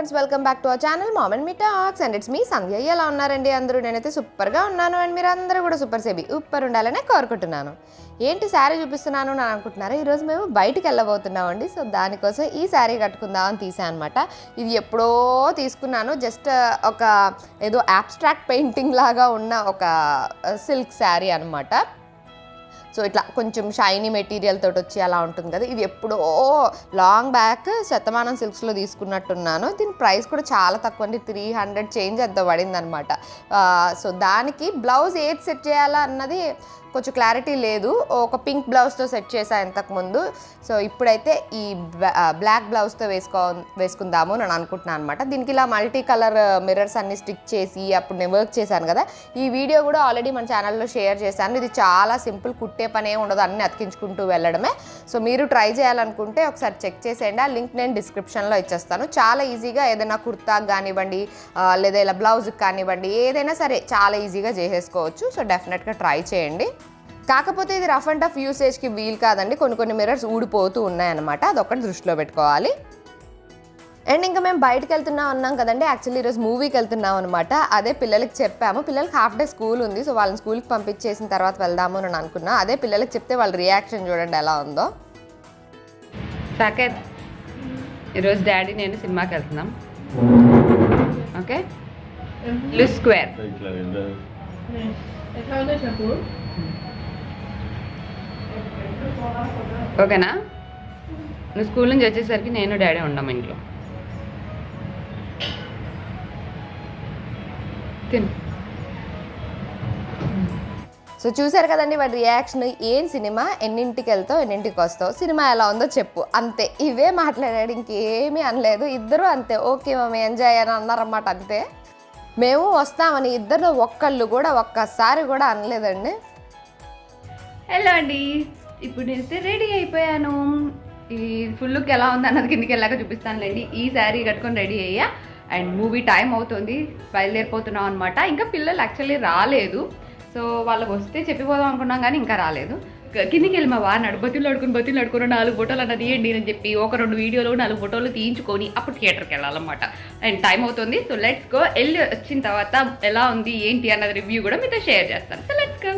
Friends welcome back to our channel mom and me talks and it's me Sandhya ఎలా ఉన్నారండి అందరూ? నేనైతే సూపర్గా ఉన్నాను అండ్ మీరు అందరూ కూడా సూపర్ సేబి ఉప్పర్ ఉండాలనే కోరుకుంటున్నాను. ఏంటి శారీ చూపిస్తున్నాను అని అనుకుంటున్నారా? ఈరోజు మేము బయటికి వెళ్ళబోతున్నామండి. సో దానికోసం ఈ శారీ కట్టుకుందాం అని తీసాను అనమాట ఇది ఎప్పుడో తీసుకున్నాను. జస్ట్ ఒక ఏదో అబ్స్ట్రాక్ట్ పెయింటింగ్ లాగా ఉన్న ఒక సిల్క్ శారీ అనమాట సో ఇట్లా కొంచెం షైనీ మెటీరియల్ తోటి వచ్చి అలా ఉంటుంది కదా. ఇది ఎప్పుడో లాంగ్ బ్యాక్ శతమానం సిల్క్స్లో తీసుకున్నట్టున్నాను. దీని ప్రైస్ కూడా చాలా తక్కువ అండి. త్రీ హండ్రెడ్ చేంజ్ ఎంత పడింది అనమాట సో దానికి బ్లౌజ్ ఏది సెట్ చేయాలా అన్నది కొంచెం క్లారిటీ లేదు. ఒక పింక్ బ్లౌజ్తో సెట్ చేశాను ఇంతకుముందు. సో ఇప్పుడైతే ఈ బ్లాక్ బ్లౌజ్తో వేసుకో వేసుకుందాము అని అనుకుంటున్నాను అనమాట దీనికి ఇలా మల్టీ కలర్ మిర్రర్స్ అన్ని స్టిక్ చేసి అప్పుడు నేను వర్క్ చేశాను కదా. ఈ వీడియో కూడా ఆల్రెడీ మన ఛానల్లో షేర్ చేశాను. ఇది చాలా సింపుల్ కుట్టే పనే ఉండదు అన్ని అతికించుకుంటూ వెళ్ళడమే. సో మీరు ట్రై చేయాలనుకుంటే ఒకసారి చెక్ చేసేయండి. ఆ లింక్ నేను డిస్క్రిప్షన్లో ఇచ్చేస్తాను. చాలా ఈజీగా ఏదైనా కుర్తాకి కానివ్వండి లేదా ఇలా బ్లౌజ్కి కానివ్వండి ఏదైనా సరే చాలా ఈజీగా చేసేసుకోవచ్చు. సో డెఫినెట్గా ట్రై చేయండి. కాకపోతే ఇది రఫ్ అండ్ టఫ్ యూసేజ్కి వీల్ కాదండి. కొన్ని కొన్ని మిర్రర్స్ ఊడిపోతూ ఉన్నాయన్నమాట. అదొకటి దృష్టిలో పెట్టుకోవాలి. అండ్ ఇంకా మేము బయటకు వెళ్తున్నాం అన్నాం కదండి. యాక్చువల్లీ ఈరోజు మూవీకి వెళ్తున్నాం అనమాట అదే పిల్లలకి చెప్పాము. పిల్లలకి హాఫ్ డే స్కూల్ ఉంది. సో వాళ్ళని స్కూల్కి పంపించేసిన తర్వాత వెళ్దాము అని అనుకున్నా. అదే పిల్లలకి చెప్తే వాళ్ళ రియాక్షన్ చూడండి ఎలా ఉందో. సాకేత్ ఈరోజు డాడీ నేను సినిమాకి వెళ్తున్నాం. ఓకే లుస్ స్క్వేర్ ఇట్లా వెళ్ళా ఎట్లా ఉందో చెప్పు ఓకేనా? నువ్వు స్కూల్ నుంచి వచ్చేసరికి నేను డాడీ ఉండం ఇంట్లో. తిను. సో చూసారు కదండి వాడి రియాక్షన్ ఏం సినిమా ఎన్నింటికి వెళ్తావు ఎన్నింటికి వస్తావు సినిమా ఎలా ఉందో చెప్పు. అంతే ఇవే మాట్లాడాడు ఇంకేమీ అనలేదు. ఇద్దరు అంతే. ఓకే మమ్మీ ఎంజాయ్ అని అన్నారన్నమాట అంతే. మేము వస్తామని ఇద్దరు ఒక్కళ్ళు కూడా ఒక్కసారి కూడా అనలేదండి. హలో అండి? ఇప్పుడు నేనైతే రెడీ అయిపోయాను. ఈ ఫుల్ లుక్ ఎలా ఉంది అన్నది కిందికి వెళ్ళాక చూపిస్తానులేండి. ఈ శారీ కట్టుకొని రెడీ అయ్యా. అండ్ మూవీ టైం అవుతుంది. బయలుదేరిపోతున్నాం అనమాట ఇంకా పిల్లలు యాక్చువల్లీ రాలేదు. సో వాళ్ళకి వస్తే చెప్పిపోదాం అనుకున్నాం కానీ ఇంకా రాలేదు. కిందికి వెళ్ళి మా వారిని బతులు అడుకుని బతులు అడుకుని నాలుగు ఫోటోలు అన్నది తీయండి అని చెప్పి ఒక రెండు వీడియోలు నాలుగు ఫోటోలు తీయించుకొని అప్పుడు థియేటర్కి వెళ్ళాలన్నమాట. అండ్ టైం అవుతుంది. సో లెట్స్ గో వెళ్ళి వచ్చిన తర్వాత ఎలా ఉంది ఏంటి అన్నది రివ్యూ కూడా మీతో షేర్ చేస్తాను. So let's go.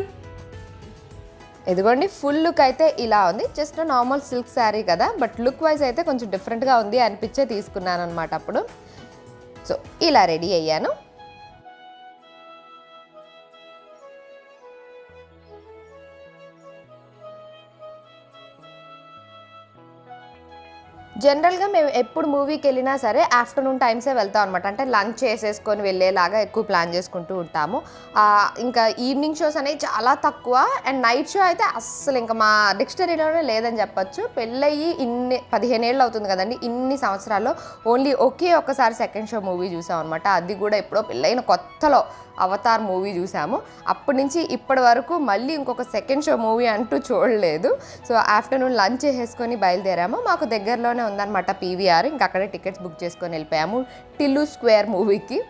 ఇదిగోండి ఫుల్ లుక్ అయితే ఇలా ఉంది. జస్ట్ నార్మల్ సిల్క్ శారీ కదా. బట్ లుక్ వైజ్ అయితే కొంచెం డిఫరెంట్గా ఉంది అనిపించే తీసుకున్నాను అనమాట అప్పుడు. సో ఇలా రెడీ అయ్యాను. జనరల్గా మేము ఎప్పుడు మూవీకి వెళ్ళినా సరే ఆఫ్టర్నూన్ టైమ్సే వెళ్తాం అనమాట అంటే లంచ్ చేసేసుకొని వెళ్ళేలాగా ఎక్కువ ప్లాన్ చేసుకుంటూ ఉంటాము. ఇంకా ఈవినింగ్ షోస్ అనేవి చాలా తక్కువ. అండ్ నైట్ షో అయితే అస్సలు ఇంకా మా డిక్షనరీలోనే లేదని చెప్పొచ్చు. పెళ్ళయి ఇన్ని పదిహేను ఏళ్ళు అవుతుంది కదండి. ఇన్ని సంవత్సరాల్లో ఓన్లీ ఒకే ఒక్కసారి సెకండ్ షో మూవీ చూసాం అనమాట అది కూడా ఎప్పుడో పెళ్ళైన కొత్తలో. అవతార్ మూవీ చూసాము. అప్పటి నుంచి ఇప్పటి వరకు మళ్ళీ ఇంకొక సెకండ్ షో మూవీ అంటూ చూడలేదు. సో ఆఫ్టర్నూన్ లంచ్ చేసేసుకొని బయలుదేరాము. మాకు దగ్గరలోనే ఉందన్నమాట పీవీఆర్. ఇంకా అక్కడే టికెట్స్ బుక్ చేసుకొని వెళ్ళిపోయాము టిల్లు స్క్వేర్ మూవీకి.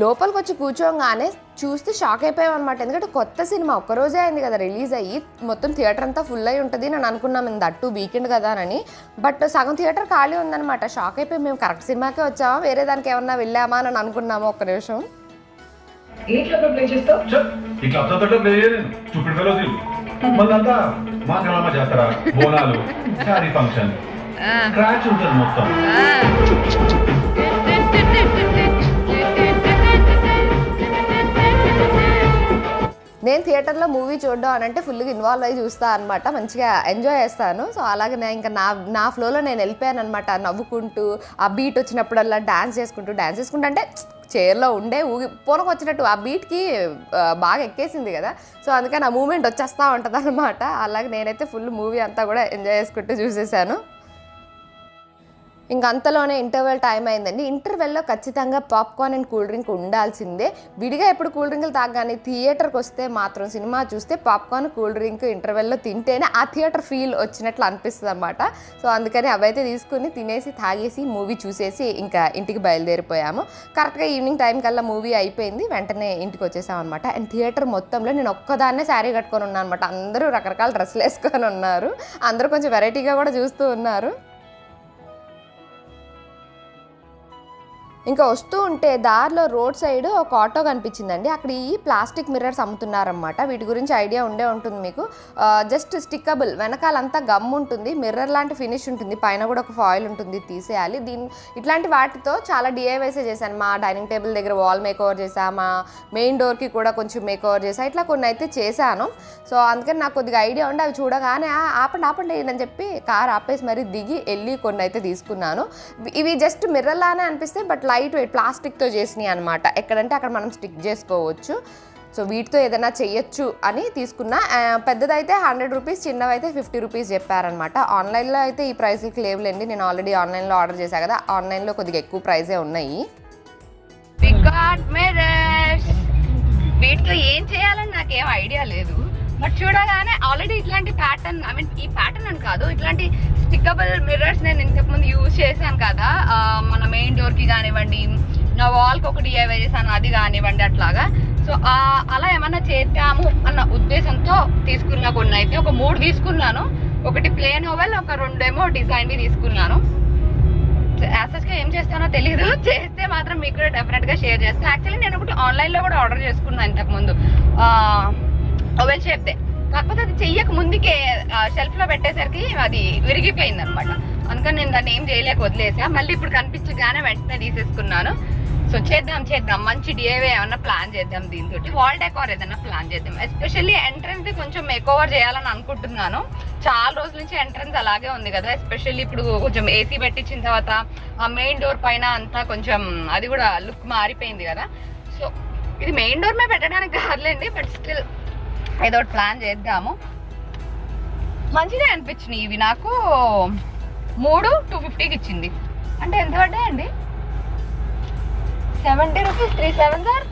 లోపలికి వచ్చి కూర్చోగానే చూస్తే షాక్ అయిపోయాం అనమాట ఎందుకంటే కొత్త సినిమా ఒక్కరోజే అయింది కదా రిలీజ్ అయ్యి. మొత్తం థియేటర్ అంతా ఫుల్ అయి ఉంటుంది నేను అనుకున్నాం. ఇంత అట్టు వీకెండ్ కదా అని. బట్ సగం థియేటర్ ఖాళీ ఉందన్నమాట. షాక్ అయిపోయి మేము కరెక్ట్ సినిమాకే వచ్చామా? వేరే దానికి ఏమన్నా వెళ్ళామా అని అనుకున్నాము ఒక్క నిమిషం. మా గ్రామ జాతర బోనాలు ఫంక్షన్. ఉంటుంది మొత్తం. నేను థియేటర్లో మూవీ చూడడం అని అంటే ఫుల్గా ఇన్వాల్వ్ అయ్యి చూస్తా అనమాట మంచిగా ఎంజాయ్ చేస్తాను. సో అలాగే నేను ఇంకా నా నా ఫ్లోలో నేను వెళ్ళిపోయాను అనమాట నవ్వుకుంటూ ఆ బీట్ వచ్చినప్పుడల్లా డ్యాన్స్ చేసుకుంటూ డ్యాన్స్ చేసుకుంటూ అంటే చైర్లో ఉండే ఊగి పూనకు వచ్చినట్టు ఆ బీట్కి బాగా ఎక్కేసింది కదా. సో అందుకని ఆ మూమెంట్ వచ్చేస్తూ ఉంటుంది అనమాట అలాగే నేనైతే ఫుల్ మూవీ అంతా కూడా ఎంజాయ్ చేసుకుంటూ చూసేసాను. ఇంక అంతలోనే ఇంటర్వెల్ టైం అయిందండి ఇంటర్వెల్లో ఖచ్చితంగా పాప్కార్న్ అండ్ కూల్ డ్రింక్ ఉండాల్సిందే. విడిగా ఎప్పుడు కూల్ డ్రింకులు తాగానే థియేటర్కి వస్తే మాత్రం సినిమా చూస్తే పాప్కార్న్ కూల్ డ్రింక్ ఇంటర్వెల్లో తింటేనే ఆ థియేటర్ ఫీల్ వచ్చినట్లు అనిపిస్తుంది అనమాట సో అందుకని అవైతే తీసుకుని తినేసి తాగేసి మూవీ చూసేసి ఇంకా ఇంటికి బయలుదేరిపోయాము. కరెక్ట్గా ఈవినింగ్ టైం కల్లా మూవీ అయిపోయింది. వెంటనే ఇంటికి వచ్చేసాం అనమాట అండ్ థియేటర్ మొత్తంలో నేను ఒక్కదాన్నే శారీ కట్టుకొని ఉన్నాను అనమాట అందరూ రకరకాల డ్రెస్సులు వేసుకొని ఉన్నారు. అందరూ కొంచెం వెరైటీగా కూడా చూస్తూ ఉన్నారు. ఇంకా వస్తూ ఉంటే దారిలో రోడ్ సైడ్ ఒక ఆటో కనిపించిందండి. అక్కడ ఈ ప్లాస్టిక్ మిర్రర్స్ అమ్ముతున్నారనమాట వీటి గురించి ఐడియా ఉండే ఉంటుంది మీకు. Just stickable. వెనకాలంతా గమ్ ఉంటుంది. మిర్రర్ లాంటి ఫినిష్ ఉంటుంది. పైన కూడా ఒక ఫాయిల్ ఉంటుంది తీసేయాలి. దీని ఇట్లాంటి వాటితో చాలా డిఐవైసే చేశాను. మా డైనింగ్ టేబుల్ దగ్గర వాల్ మేక్ ఓవర్ చేసా మా మెయిన్ డోర్కి కూడా కొంచెం మేక్ ఓవర్ చేసా ఇట్లా కొన్ని అయితే చేశాను. సో అందుకని నాకు కొద్దిగా ఐడియా ఉండి. అవి చూడగానే ఆపండి ఆపండి అని చెప్పి కార్ ఆపేసి మరీ దిగి వెళ్ళి కొన్ని అయితే తీసుకున్నాను. ఇవి జస్ట్ మిర్రర్ లానే అనిపిస్తాయి. బట్ లైట్ వెయిట్ ప్లాస్టిక్తో చేసినాయి అనమాట ఎక్కడంటే అక్కడ మనం స్టిక్ చేసుకోవచ్చు. సో వీటితో ఏదైనా చెయ్యొచ్చు అని తీసుకున్నా. పెద్దదైతే హండ్రెడ్ రూపీస్ చిన్నవైతే ఫిఫ్టీ రూపీస్ చెప్పారనమాట ఆన్లైన్లో అయితే ఈ ప్రైస్లకి లేవులేండి. నేను ఆల్రెడీ ఆన్లైన్లో ఆర్డర్ చేశాను కదా. ఆన్లైన్లో కొద్దిగా ఎక్కువ ప్రైజే ఉన్నాయి. వీటితో ఏం చేయాలని నాకేం ఐడియా లేదు. బట్ చూడగానే ఆల్రెడీ ఇట్లాంటి ప్యాటర్న్ ఐ మీన్ ఈ ప్యాటర్న్ అని కాదు ఇట్లాంటి స్టిక్కబుల్ మిర్రర్స్ నేను ఇంతకుముందు యూజ్ చేశాను కదా మన మెయిన్ డోర్కి కానివ్వండి నా వాల్కి ఒకటి డిఐవై చేశాను అది కానివ్వండి అట్లాగా. సో అలా ఏమన్నా చేద్దాము అన్న ఉద్దేశంతో తీసుకున్న కొన్ని అయితే ఒక మూడు తీసుకున్నాను. ఒకటి ప్లేన్ ఓవెల్ ఒక రెండేమో డిజైన్వి తీసుకున్నాను. యాసెస్గా ఏం చేస్తానో తెలియదు చేస్తే మాత్రం మీకు కూడా డెఫినెట్గా షేర్ చేస్తాను యాక్చువల్లీ నేను ఒకటి ఆన్లైన్లో కూడా ఆర్డర్ చేసుకున్నాను ఇంతకుముందు ఓవెల్ షేప్దే కాకపోతే అది చెయ్యక ముందుకే షెల్ఫ్లో పెట్టేసరికి అది విరిగిపోయింది అనమాట అందుకని నేను దాన్ని ఏం చేయలేక వదిలేసా. మళ్ళీ ఇప్పుడు కనిపించగానే వెంటనే తీసేసుకున్నాను. సో చేద్దాం చేద్దాం. మంచి డిఏవే ఏమన్నా ప్లాన్ చేద్దాం దీంతో వాల్ డెకార్ ఏదైనా ప్లాన్ చేద్దాం. ఎస్పెషల్లీ ఎంట్రన్స్ కొంచెం మేక్ ఓవర్ చేయాలని అనుకుంటున్నాను. చాలా రోజుల నుంచి ఎంట్రన్స్ అలాగే ఉంది కదా. ఎస్పెషల్లీ ఇప్పుడు కొంచెం ఏసీ పెట్టించిన తర్వాత ఆ మెయిన్ డోర్ పైన అంతా కొంచెం అది కూడా లుక్ మారిపోయింది కదా. సో ఇది మెయిన్ డోర్ మీద పెట్టడానికి కాదులేండి బట్ స్టిల్ ఏదో ఒకటి ప్లాన్ చేద్దాము. మంచిదే అనిపించినాయి ఇవి. నాకు మూడు టూ ఫిఫ్టీకి ఇచ్చింది. అంటే ఎంత పడ్డాయండి seventy rupees. Three seven sir?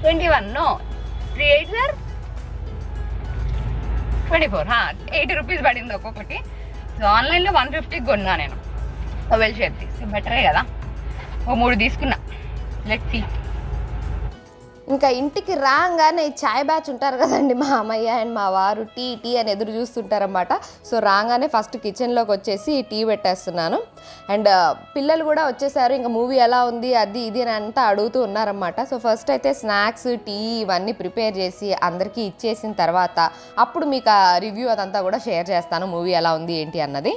Twenty one. No. Three eight sir? Twenty four. Eighty rupees పడింది ఒక్కొక్కటి. సో ఆన్లైన్లో వన్ ఫిఫ్టీకి కొన్నా నేను. వెల్ షేప్ సో బెటరే కదా. ఓ మూడు తీసుకున్నా. లెట్ సీ ఇంకా ఇంటికి రాగానే చాయ్ బ్యాచ్ ఉంటారు కదండి మా అమ్మయ్య అండ్ మా వారు టీ టీ అని ఎదురు చూస్తుంటారనమాట సో రాగానే ఫస్ట్ కిచెన్లోకి వచ్చేసి టీ పెట్టేస్తున్నాను. అండ్ పిల్లలు కూడా వచ్చేసారు ఇంకా మూవీ ఎలా ఉంది అది ఇది అని అంతా అడుగుతూ ఉన్నారన్నమాట. సో ఫస్ట్ అయితే స్నాక్స్ టీ ఇవన్నీ ప్రిపేర్ చేసి అందరికీ ఇచ్చేసిన తర్వాత అప్పుడు మీకు ఆ రివ్యూ అదంతా కూడా షేర్ చేస్తాను మూవీ ఎలా ఉంది ఏంటి అన్నది.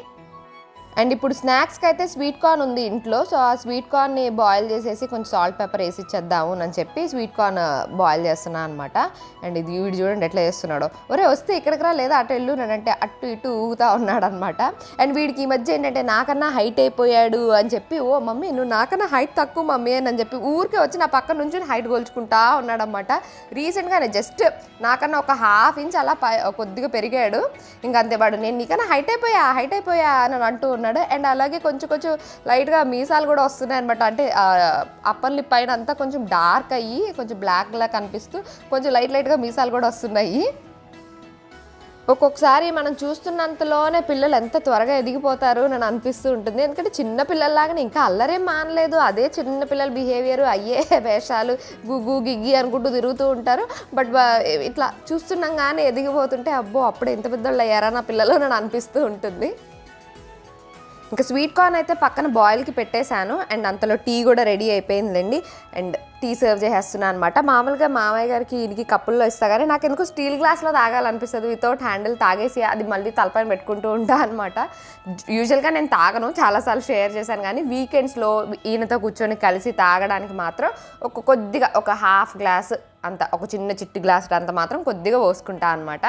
అండ్ ఇప్పుడు స్నాక్స్కి అయితే స్వీట్ కార్న్ ఉంది ఇంట్లో. సో ఆ స్వీట్ కార్న్ని బాయిల్ చేసేసి కొంచెం సాల్ట్ పెప్పర్ వేసి ఇచ్చేద్దాము అని చెప్పి స్వీట్ కార్న్ బాయిల్ చేస్తున్నాను అనమాట అండ్ ఇది వీడు చూడండి ఎట్లా చేస్తున్నాడో. ఒరే వస్తే ఇక్కడికి రా లేదా అటు వెళ్ళు అంటే అటు ఇటు ఊగుతా ఉన్నాడు అనమాట అండ్ వీడికి ఈ మధ్య ఏంటంటే నాకన్నా హైట్ అయిపోయాడు అని చెప్పి ఓ మమ్మీ నువ్వు నాకన్నా హైట్ తక్కువ మమ్మీ అని చెప్పి ఊరికే వచ్చి నా పక్కన నుంచి హైట్ గోల్చుకుంటా ఉన్నాడనమాట రీసెంట్గానే జస్ట్ నాకన్నా ఒక హాఫ్ ఇంచ్ అలా కొద్దిగా పెరిగాడు. ఇంకా అంతే వాడు నేను నీకన్నా హైట్ అయిపోయా హైట్ అయిపోయా అని అంటూ ఉన్నాడు. అండ్ అలాగే కొంచెం కొంచెం లైట్గా మీసాలు కూడా వస్తున్నాయి అనమాట అంటే అప్పర్ లిప్ పైన అంతా కొంచెం డార్క్ అయ్యి కొంచెం బ్లాక్లా కనిపిస్తూ కొంచెం లైట్ లైట్గా మీసాలు కూడా వస్తున్నాయి. ఒక్కొక్కసారి మనం చూస్తున్నంతలోనే పిల్లలు ఎంత త్వరగా ఎదిగిపోతారు అని అనిపిస్తూ ఉంటుంది. ఎందుకంటే చిన్న పిల్లల్లాగానే ఇంకా అల్లరేం మానలేదు. అదే చిన్న పిల్లల బిహేవియర్ అయ్యే వేషాలు గుగ్గు గిగ్గి అనుకుంటూ తిరుగుతూ ఉంటారు. బట్ ఇట్లా చూస్తున్నాం కానీ ఎదిగిపోతుంటే అబ్బో అప్పుడు ఎంత పెద్దోళ్ళు అయ్యారా నా పిల్లలు అని అనిపిస్తూ ఉంటుంది. ఇంకా స్వీట్ కార్న్ అయితే పక్కన బాయిల్కి పెట్టేశాను. అండ్ అంతలో టీ కూడా రెడీ అయిపోయిందండి అండ్ టీ సర్వ్ చేసేస్తున్నాను అనమాట మామూలుగా మామయ్య గారికి ఈయనకి కప్పుల్లో ఇస్తా కానీ నాకు ఎందుకు స్టీల్ గ్లాస్లో తాగాలనిపిస్తుంది. వితౌట్ హ్యాండిల్ తాగేసి అది మళ్ళీ తలపైన పెట్టుకుంటూ ఉంటా అనమాట యూజువల్గా నేను తాగను. చాలాసార్లు షేర్ చేశాను కానీ వీకెండ్స్లో ఈయనతో కూర్చొని కలిసి తాగడానికి మాత్రం ఒక కొద్దిగా ఒక హాఫ్ గ్లాస్ అంత ఒక చిన్న చిట్టి గ్లాస్ అంత మాత్రం కొద్దిగా పోసుకుంటా అనమాట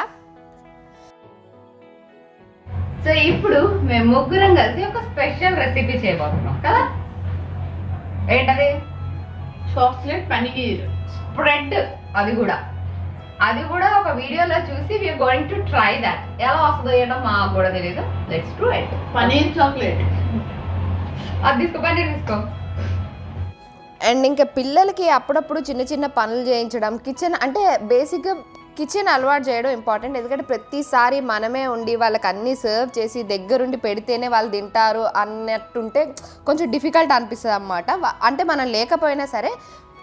సో ఇప్పుడు మేము ముగ్గురం కలిసి ఒక స్పెషల్ రెసిపీ చేయబోతున్నాం కదా? ఏంటది? Chocolate paneer spread. అది కూడా. అది కూడా ఒక వీడియోలో చూసి we're going to try that ఎలా వస్తుందో ఏంటో మాకు కూడా తెలియదు let's try it paneer chocolate. అది తీసుకో పని తీసుకో. అండ్ ఇంకా పిల్లలకి అప్పుడప్పుడు చిన్న చిన్న పనులు చేయించడం కిచెన్ అంటే బేసిక్గా కిచెన్ అలవాటు చేయడం ఇంపార్టెంట్ ఎందుకంటే ప్రతిసారి మనమే ఉండి వాళ్ళకి అన్నీ సర్వ్ చేసి దగ్గరుండి పెడితేనే వాళ్ళు తింటారు అన్నట్టుంటే కొంచెం డిఫికల్ట్ అనిపిస్తుంది అన్నమాట అంటే మనం లేకపోయినా సరే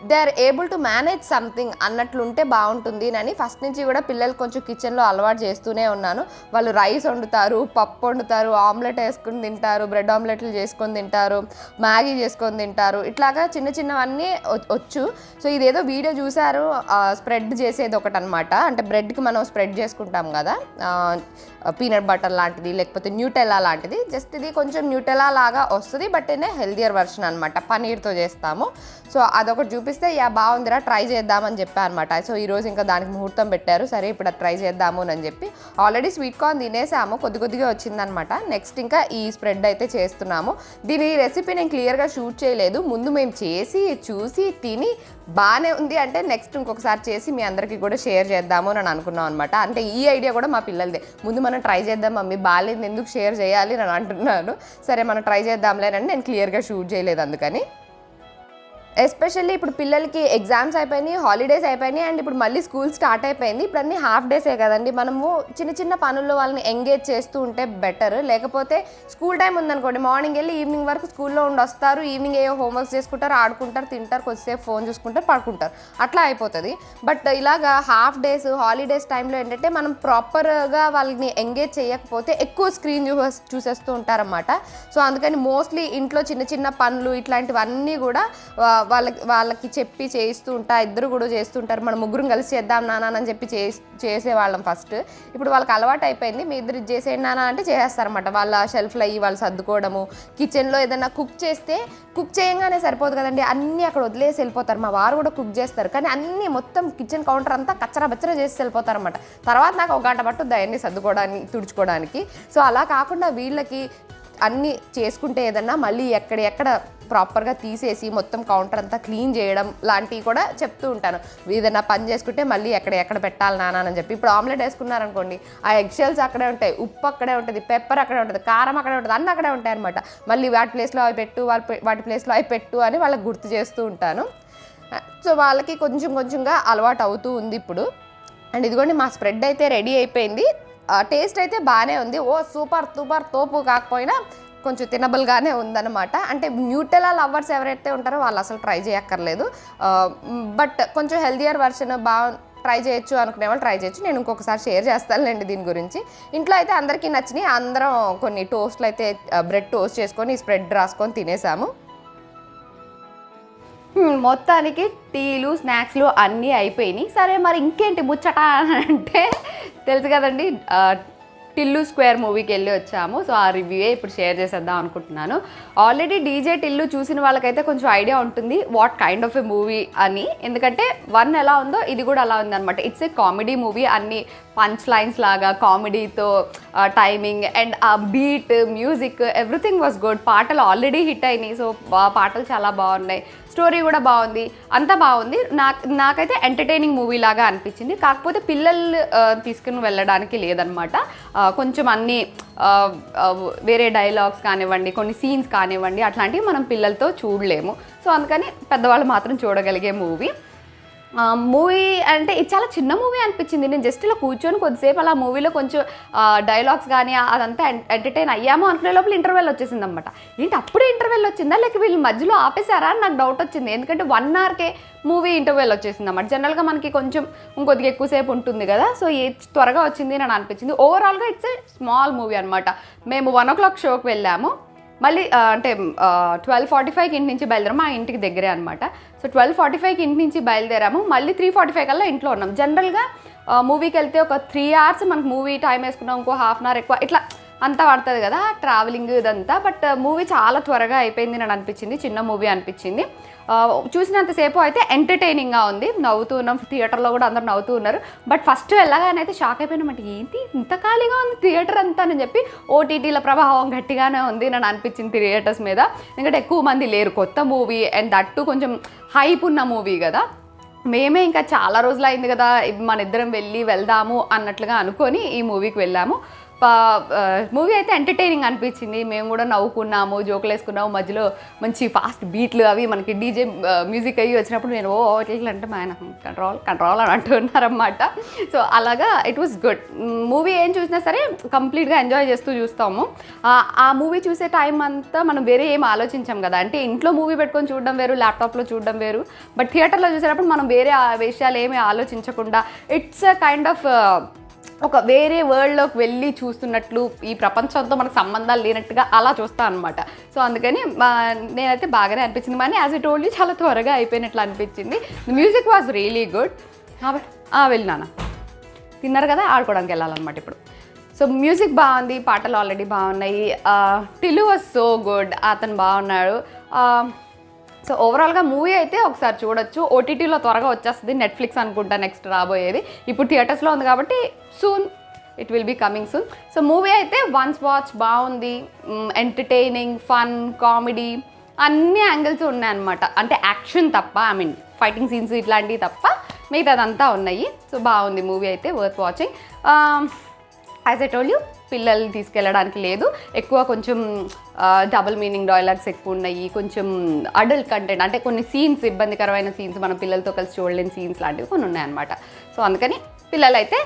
they are able to manage something అన్నట్లుంటే బాగుంటుంది. అని ఫస్ట్ నుంచి కూడా పిల్లలు కొంచెం కిచెన్లో అలవాటు చేస్తూనే ఉన్నాను. వాళ్ళు రైస్ వండుతారు పప్పు వండుతారు ఆమ్లెట్ వేసుకుని తింటారు బ్రెడ్ ఆమ్లెట్లు చేసుకొని తింటారు మ్యాగీ చేసుకొని తింటారు. ఇట్లాగా చిన్న చిన్నవన్నీ వచ్చు. సో ఇదేదో వీడియో చూసారు స్ప్రెడ్ చేసేది ఒకటి అనమాట అంటే బ్రెడ్కి మనం స్ప్రెడ్ చేసుకుంటాం కదా పీనట్ బటర్ లాంటిది లేకపోతే న్యూటెలా లాంటిది. జస్ట్ ఇది కొంచెం న్యూటెలా లాగా వస్తుంది బట్ ఇనే హెల్దియర్ వర్షన్ అనమాట పనీర్తో చేస్తాము. సో అదొకటి చూపి చూపిస్తే యా బాగుందిరా ట్రై చేద్దామని చెప్పా అనమాట సో ఈరోజు ఇంకా దానికి ముహూర్తం పెట్టారు. సరే ఇప్పుడు అది ట్రై చేద్దాము అని చెప్పి ఆల్రెడీ స్వీట్ కార్న్ తినేసాము. కొద్ది కొద్దిగా వచ్చిందనమాట నెక్స్ట్ ఇంకా ఈ స్ప్రెడ్ అయితే చేస్తున్నాము. దీని రెసిపీ నేను క్లియర్గా షూట్ చేయలేదు. ముందు మేము చేసి చూసి తిని బాగానే ఉంది అంటే నెక్స్ట్ ఇంకొకసారి చేసి మీ అందరికీ కూడా షేర్ చేద్దాము అని అనుకున్నాం అనమాట అంటే ఈ ఐడియా కూడా మా పిల్లలదే. ముందు మనం ట్రై చేద్దాం మమ్మీ బాగాలేదు ఎందుకు షేర్ చేయాలి? అని అంటున్నాను. సరే మనం ట్రై చేద్దాంలేనని నేను క్లియర్గా షూట్ చేయలేదు అందుకని. ఎస్పెషల్లీ ఇప్పుడు పిల్లలకి ఎగ్జామ్స్ అయిపోయినాయి హాలిడేస్ అయిపోయినాయి అండ్ ఇప్పుడు మళ్ళీ స్కూల్ స్టార్ట్ అయిపోయింది. ఇప్పుడు అన్ని హాఫ్ డేసే కదండి. మనము చిన్న చిన్న పనుల్లో వాళ్ళని ఎంగేజ్ చేస్తూ ఉంటే బెటర్. లేకపోతే స్కూల్ టైం ఉందనుకోండి మార్నింగ్ వెళ్ళి ఈవినింగ్ వరకు స్కూల్లో ఉండి వస్తారు. ఈవినింగ్ ఏవో హోంవర్క్స్ చేసుకుంటారు ఆడుకుంటారు తింటారు కొద్దిసేపు ఫోన్ చూసుకుంటారు పడుకుంటారు. అట్లా అయిపోతుంది. బట్ ఇలాగా హాఫ్ డేస్ హాలిడేస్ టైంలో ఏంటంటే మనం ప్రాపర్గా వాళ్ళని ఎంగేజ్ చేయకపోతే ఎక్కువ స్క్రీన్ చూ చూసేస్తూ ఉంటారన్నమాట. సో అందుకని మోస్ట్లీ ఇంట్లో చిన్న చిన్న పనులు ఇట్లాంటివన్నీ కూడా వాళ్ళకి వాళ్ళకి చెప్పి చేయిస్తూ ఉంటా ఇద్దరు కూడా చేస్తుంటారు మనం ముగ్గురం కలిసి చేద్దాం నాన్న అని చెప్పి చే చేసేవాళ్ళం ఫస్ట్ ఇప్పుడు వాళ్ళకి అలవాటు అయిపోయింది. మీ ఇద్దరు చేసేయండి నానా అంటే చేసేస్తారనమాట వాళ్ళ షెల్ఫ్లో అయ్యి వాళ్ళు సర్దుకోవడము కిచెన్లో ఏదైనా కుక్ చేస్తే కుక్ చేయంగానే సరిపోదు కదండి. అన్నీ అక్కడ వదిలేసి వెళ్ళిపోతారు. మా వారు కూడా కుక్ చేస్తారు. కానీ అన్నీ మొత్తం కిచెన్ కౌంటర్ అంతా కచ్చరా బచ్చరా చేసి వెళ్ళిపోతారు అనమాట తర్వాత నాకు ఒక గంట పట్టుద్ది అవన్నీ సర్దుకోవడానికి తుడుచుకోవడానికి. సో అలా కాకుండా వీళ్ళకి అన్నీ చేసుకుంటే ఏదన్నా మళ్ళీ ఎక్కడ ఎక్కడ ప్రాపర్గా తీసేసి మొత్తం కౌంటర్ అంతా క్లీన్ చేయడం లాంటివి కూడా చెప్తూ ఉంటాను. ఏదైనా పని చేసుకుంటే మళ్ళీ ఎక్కడ ఎక్కడ పెట్టాలి నాన్న అని చెప్పి. ఇప్పుడు ఆమ్లెట్ వేసుకున్నారనుకోండి ఆ ఎగ్ షెల్స్ అక్కడే ఉంటాయి ఉప్పు అక్కడే ఉంటుంది పెప్పర్ అక్కడే ఉంటుంది కారం అక్కడే ఉంటుంది అన్నీ అక్కడే ఉంటాయి అనమాట మళ్ళీ వాటి ప్లేస్లో అవి పెట్టు వాళ్ళ వాటి ప్లేస్లో అవి పెట్టు అని వాళ్ళకి గుర్తు చేస్తూ ఉంటాను. సో వాళ్ళకి కొంచెం కొంచెంగా అలవాటు అవుతూ ఉంది ఇప్పుడు. అండ్ ఇదిగోండి మా స్ప్రెడ్ అయితే రెడీ అయిపోయింది. టేస్ట్ అయితే బాగానే ఉంది. ఓ సూపర్ సూపర్ తోపు కాకపోయినా కొంచెం తినబుల్గానే ఉందన్నమాట. అంటే న్యూటెలా లవర్స్ ఎవరైతే ఉంటారో వాళ్ళు అసలు ట్రై చేయక్కర్లేదు. బట్ కొంచెం హెల్దియర్ వర్షన్ బాగా ట్రై చేయొచ్చు అనుకునే వాళ్ళు ట్రై చేయొచ్చు. నేను ఇంకొకసారి షేర్ చేస్తానులేండి దీని గురించి. ఇంట్లో అయితే అందరికీ నచ్చినాయి. అందరం కొన్ని టోస్ట్లు అయితే బ్రెడ్ టోస్ట్ చేసుకొని స్ప్రెడ్ రాసుకొని తినేసాము. మొత్తానికి టీలు స్నాక్స్లు అన్నీ అయిపోయినాయి. సరే మరి ఇంకేంటి ముచ్చట అంటే తెలుసు కదండి టిల్లు స్క్వేర్ మూవీకి వెళ్ళి వచ్చాము. సో ఆ రివ్యూయే ఇప్పుడు షేర్ చేసేద్దాం అనుకుంటున్నాను. ఆల్రెడీ డీజే టిల్లు చూసిన వాళ్ళకైతే కొంచెం ఐడియా ఉంటుంది what kind of a movie అని. ఎందుకంటే వన్ ఎలా ఉందో ఇది కూడా అలా ఉందన్నమాట. ఇట్స్ ఏ కామెడీ మూవీ అన్ని పంచ్ లైన్స్ లాగా కామెడీతో టైమింగ్ అండ్ ఆ beat music everything was good పాటలు ఆల్రెడీ హిట్ అయినాయి. సో పాటలు చాలా బాగున్నాయి. స్టోరీ కూడా బాగుంది అంతా బాగుంది. నాకు నాకైతే ఎంటర్టైనింగ్ మూవీ లాగా అనిపించింది. కాకపోతే పిల్లలు తీసుకుని వెళ్ళడానికి లేదనమాట. కొంచెం అన్ని వేరే డైలాగ్స్ కానివ్వండి కొన్ని సీన్స్ కానివ్వండి అట్లాంటివి మనం పిల్లలతో చూడలేము. సో అందుకని పెద్దవాళ్ళు మాత్రం చూడగలిగే మూవీ. మూవీ అంటే ఇది చాలా చిన్న మూవీ అనిపించింది. నేను జస్ట్ ఇలా కూర్చొని కొద్దిసేపు అలా మూవీలో కొంచెం డైలాగ్స్ కానీ అదంతా ఎంటర్టైన్ అయ్యామో అనుకునే లోపల ఇంటర్వెల్ వచ్చేసింది అనమాట ఏంటి అప్పుడే ఇంటర్వెల్ వచ్చిందా? లేక వీళ్ళు మధ్యలో ఆపేశారా? అని నాకు డౌట్ వచ్చింది. ఎందుకంటే వన్ అవర్కే మూవీ ఇంటర్వెల్ వచ్చేసింది అన్నమాట జనరల్గా మనకి కొంచెం ఇంకొద్దిగా ఎక్కువసేపు ఉంటుంది కదా. సో ఏ త్వరగా వచ్చింది అని అనిపించింది. ఓవరాల్గా ఇట్స్ ఏ స్మాల్ మూవీ అనమాట మేము వన్ ఓ క్లాక్ షోకి వెళ్ళాము. మళ్ళీ అంటే ట్వెల్వ్ ఫార్టీ ఫైవ్కి ఇంటి నుంచి బయలుదేరాము మా ఇంటికి దగ్గరే అనమాట సో ట్వెల్వ్ ఫార్టీ ఫైవ్కి ఇంటి నుంచి బయలుదేరాము. మళ్ళీ త్రీ ఫార్టీ ఫైవ్ కల్లా ఇంట్లో ఉన్నాం. జనరల్గా మూవీకి వెళ్తే ఒక త్రీ అవర్స్ మనకు మూవీ టైం వేసుకున్నాం ఇంకో హాఫ్ అన్ అవర్ ఎక్కువ ఇట్లా అంతా పడుతుంది కదా ట్రావెలింగ్ ఇదంతా. బట్ మూవీ uh, చాలా త్వరగా అయిపోయింది అని అనిపించింది చిన్న మూవీ అనిపించింది. Uh, చూసినంతసేపు అయితే ఎంటర్టైనింగ్గా ఉంది. నవ్వుతూ ఉన్నాం థియేటర్లో కూడా అందరు నవ్వుతూ ఉన్నారు. బట్ ఫస్ట్ వెళ్ళగానే అయితే షాక్ అయిపోయినామంట ఏంటి ఇంత ఖాళీగా ఉంది థియేటర్ అంతా అని చెప్పి ఓటీటీల ప్రభావం గట్టిగానే ఉంది నన్ను అనిపించింది థియేటర్స్ మీద. ఎందుకంటే ఎక్కువ మంది లేరు కొత్త మూవీ అండ్ దట్టు కొంచెం హైప్ ఉన్న మూవీ కదా. మేమే ఇంకా చాలా రోజులు అయింది కదా మన ఇద్దరం వెళ్ళి వెళ్దాము అన్నట్లుగా అనుకొని ఈ మూవీకి వెళ్ళాము. మూవీ అయితే ఎంటర్టైనింగ్ అనిపించింది. మేము కూడా నవ్వుకున్నాము జోకులు వేసుకున్నాము. మధ్యలో మంచి ఫాస్ట్ బీట్లు అవి మనకి డీజే మ్యూజిక్ అయ్యి వచ్చినప్పుడు నేను ఓ ఇట్లా అంటే మా ఆయన కంట్రోల్ కంట్రోల్ అని అంటున్నారన్నమాట సో అలాగా ఇట్ వాస్ గుడ్ మూవీ ఏం చూసినా సరే కంప్లీట్గా ఎంజాయ్ చేస్తూ చూస్తాము. ఆ- మూవీ చూసే టైం అంతా మనం వేరే ఏం ఆలోచించాం కదా. అంటే ఇంట్లో మూవీ పెట్టుకొని చూడడం వేరు ల్యాప్టాప్లో చూడడం వేరు. బట్ థియేటర్లో చూసేటప్పుడు మనం వేరే ఆ విషయాలు ఏమీ ఆలోచించకుండా ఇట్స్ అ కైండ్ ఆఫ్ ఒక వేరే వరల్డ్లోకి వెళ్ళి చూస్తున్నట్లు ఈ ప్రపంచంతో మనకు సంబంధాలు లేనట్టుగా అలా చూస్తాను అనమాట సో అందుకని నేనైతే బాగానే అనిపించింది. కానీ యాజ్ ఇట్ ఓన్లీ చాలా త్వరగా అయిపోయినట్లు అనిపించింది. మ్యూజిక్ వాజ్ రియలీ గుడ్ వెళ్ళినానా తిన్నారు కదా ఆడుకోవడానికి వెళ్ళాలన్నమాట ఇప్పుడు. సో మ్యూజిక్ బాగుంది పాటలు ఆల్రెడీ బాగున్నాయి. టిలు వాజ్ సో గుడ్ అతను బాగున్నాడు. సో ఓవరాల్గా మూవీ అయితే ఒకసారి చూడొచ్చు. ఓటీటీలో త్వరగా వచ్చేస్తుంది నెట్ఫ్లిక్స్ అనుకుంటా నెక్స్ట్ రాబోయేది. ఇప్పుడు థియేటర్స్లో ఉంది కాబట్టి soon it will be coming soon so movie అయితే వన్స్ వాచ్ బాగుంది. ఎంటర్టైనింగ్ ఫన్ కామెడీ అన్ని యాంగిల్స్ ఉన్నాయన్నమాట. అంటే యాక్షన్ తప్ప ఐ మీన్ ఫైటింగ్ సీన్స్ ఇట్లాంటివి తప్ప మిగతాదంతా ఉన్నాయి. సో బాగుంది మూవీ అయితే worth watching as I told you పిల్లల్ని తీసుకెళ్ళడానికి లేదు. ఎక్కువ కొంచెం డబుల్ మీనింగ్ డైలాగ్స్ ఎక్కువ ఉన్నాయి. కొంచెం అడల్ట్ కంటెంట్ అంటే కొన్ని సీన్స్ ఇబ్బందికరమైన సీన్స్ మన పిల్లలతో కలిసి చూడలేని సీన్స్ లాంటివి కొన్ని ఉన్నాయన్నమాట. సో అందుకని పిల్లలైతే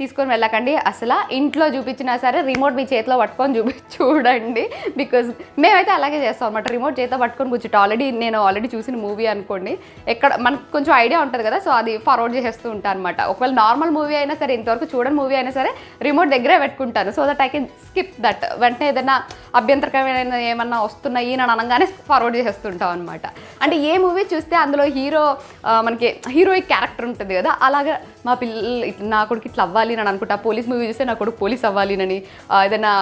తీసుకొని వెళ్ళకండి. అసలు ఇంట్లో చూపించినా సరే రిమోట్ మీ చేతిలో పట్టుకొని చూపి చూడండి. బికాజ్ మేమైతే అలాగే చేస్తాం అనమాట రిమోట్ చేతిలో పట్టుకొని కూర్చుంటే ఆల్రెడీ నేను ఆల్రెడీ చూసిన మూవీ అనుకోండి. ఎక్కడ మనకు కొంచెం ఐడియా ఉంటుంది కదా సో అది ఫార్వర్డ్ చేసేస్తూ ఉంటాను అనమాట ఒకవేళ నార్మల్ మూవీ అయినా సరే ఇంతవరకు చూడని మూవీ అయినా సరే రిమోట్ దగ్గరే పెట్టుకుంటాను. So that I can skip that వెంటనే ఏదైనా అభ్యంతరకరమైన ఏమన్నా వస్తున్నాయి అని అనగానే ఫార్వర్డ్ చేసేస్తుంటాం అనమాట అంటే ఏ మూవీ చూస్తే అందులో హీరో మనకి హీరోయిక్ క్యారెక్టర్ ఉంటుంది కదా అలాగా మా పిల్లలు ఇట్లా నా కొడుకు ఇట్లా అవ్వాలి అని అనుకుంటా. పోలీస్ మూవీ చూస్తే నా కొడుకు పోలీస్ అవ్వాలి అని ఏదైనా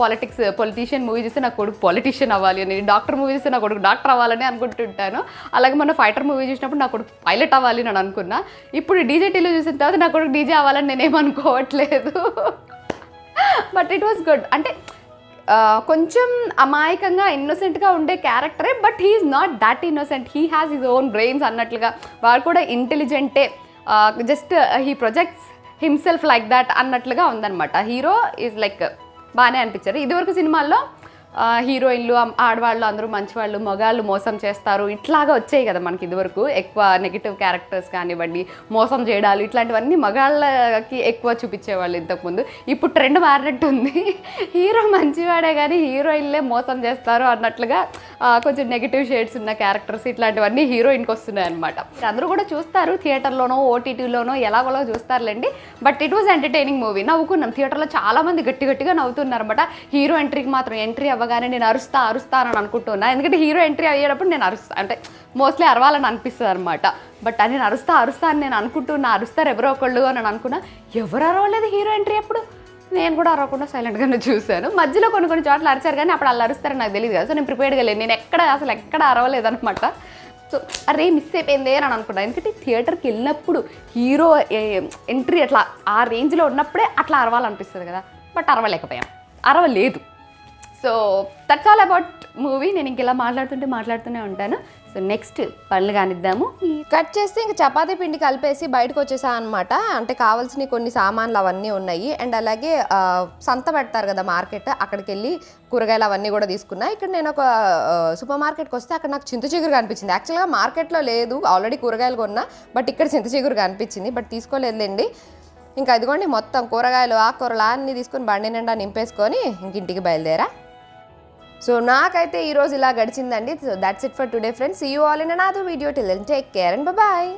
పాలిటిక్స్ పొలిటీషియన్ మూవీ చూస్తే నా కొడుకు పొలిటీషియన్ అవ్వాలి అని డాక్టర్ మూవీ చూస్తే నా కొడుకు డాక్టర్ అవ్వాలని అనుకుంటుంటాను. అలాగే మన ఫైటర్ మూవీ చూసినప్పుడు నా కొడుకు పైలట్ అవ్వాలి అని అనుకున్నా. ఇప్పుడు డీజేటీలో చూసిన తర్వాత నా కొడుకు డీజే అవ్వాలని నేనేమనుకోవట్లేదు బట్ ఇట్ వాస్ గుడ్ అంటే కొంచెం అమాయకంగా ఇన్నోసెంట్గా ఉండే క్యారెక్టరే but he's not that innocent he has his own brains అన్నట్లుగా. వాడు కూడా ఇంటెలిజెంటే just he projects himself like that అన్నట్లుగా ఉందన్నమాట. హీరో ఈజ్ లైక్ బాగానే అనిపించారు. ఇదివరకు సినిమాల్లో హీరోయిన్లు ఆడవాళ్ళు అందరూ మంచివాళ్ళు మగాళ్ళు మోసం చేస్తారు. ఇట్లాగా వచ్చాయి కదా మనకి ఇదివరకు. ఎక్కువ నెగిటివ్ క్యారెక్టర్స్ కానివ్వండి మోసం చేయడాలు ఇట్లాంటివన్నీ మగాళ్ళకి ఎక్కువ చూపించేవాళ్ళు ఇంతకుముందు. ఇప్పుడు ట్రెండ్ మారినట్టు ఉంది హీరో మంచివాడే కానీ హీరోయిన్లే మోసం చేస్తారు అన్నట్లుగా కొంచెం నెగిటివ్ షేడ్స్ ఉన్న క్యారెక్టర్స్ ఇట్లాంటివన్నీ హీరోయిన్కి వస్తున్నాయి అనమాట అందరూ కూడా చూస్తారు థియేటర్లోనో ఓటీటీలోనో ఎలాగోలో చూస్తారులేండి. But it was entertaining movie నవ్వుకున్నాం. థియేటర్లో చాలా మంది గట్టి గట్టిగా నవ్వుతున్నారు అనమాట హీరో ఎంట్రీకి మాత్రం ఎంట్రీ అవ్వగానే నేను అరుస్తా అరుస్తా అని అనుకుంటున్నా. ఎందుకంటే హీరో ఎంట్రీ అయ్యేటప్పుడు నేను అరుస్తా. అంటే మోస్ట్లీ అరవాలని అనిపిస్తుంది అనమాట బట్ అది నేను అరుస్తా అరుస్తా అని నేను అనుకుంటున్నా. అరుస్తారు ఎవరో ఒకళ్ళు అని అనుకున్నా. ఎవరు అరవలేదు హీరో ఎంట్రీ అప్పుడు నేను కూడా అరవకుండా సైలెంట్గానే చూశాను. మధ్యలో కొన్ని కొన్ని చోట్ల అరిచారు కానీ అప్పుడు అలా అరుస్తారని నాకు తెలియదు కదా. సో నేను ప్రిపేర్డ్గా లేను. నేను ఎక్కడ అసలు ఎక్కడ అరవలేదనమాట సో అరే మిస్ అయిపోయిందే అని అనుకున్నాను ఎందుకంటే థియేటర్కి వెళ్ళినప్పుడు హీరో ఎంట్రీ అట్లా ఆ రేంజ్లో ఉన్నప్పుడే అట్లా అరవాలనిపిస్తుంది కదా. బట్ అరవలేకపోయాం. అరవలేదు. So that's all about movie నేను ఇంక ఇలా మాట్లాడుతుంటే మాట్లాడుతూనే ఉంటాను. సో నెక్స్ట్ పనులు కానిద్దాము. కట్ చేస్తే ఇంక చపాతీ పిండి కలిపేసి బయటకు వచ్చేసా అనమాట అంటే కావాల్సిన కొన్ని సామాన్లు అవన్నీ ఉన్నాయి. అండ్ అలాగే సంత పెడతారు కదా మార్కెట్. అక్కడికి వెళ్ళి కూరగాయలు అవన్నీ కూడా తీసుకున్నా. ఇక్కడ నేను ఒక సూపర్ మార్కెట్కి వస్తే అక్కడ నాకు చింత చిగురు కనిపించింది. యాక్చువల్గా మార్కెట్లో లేదు. ఆల్రెడీ కూరగాయలు కొన్నా. బట్ ఇక్కడ చింత చిగురు కనిపించింది. బట్ తీసుకోలేదులేండి. ఇంకా ఇదిగోండి మొత్తం కూరగాయలు ఆకుకూరలు అన్నీ తీసుకొని బండి నిండా నింపేసుకొని ఇంక ఇంటికి బయలుదేరా. సో నాకైతే ఈరోజు ఇలా గడిచిందండి. So that's it for today friends you all in another video till take care and bye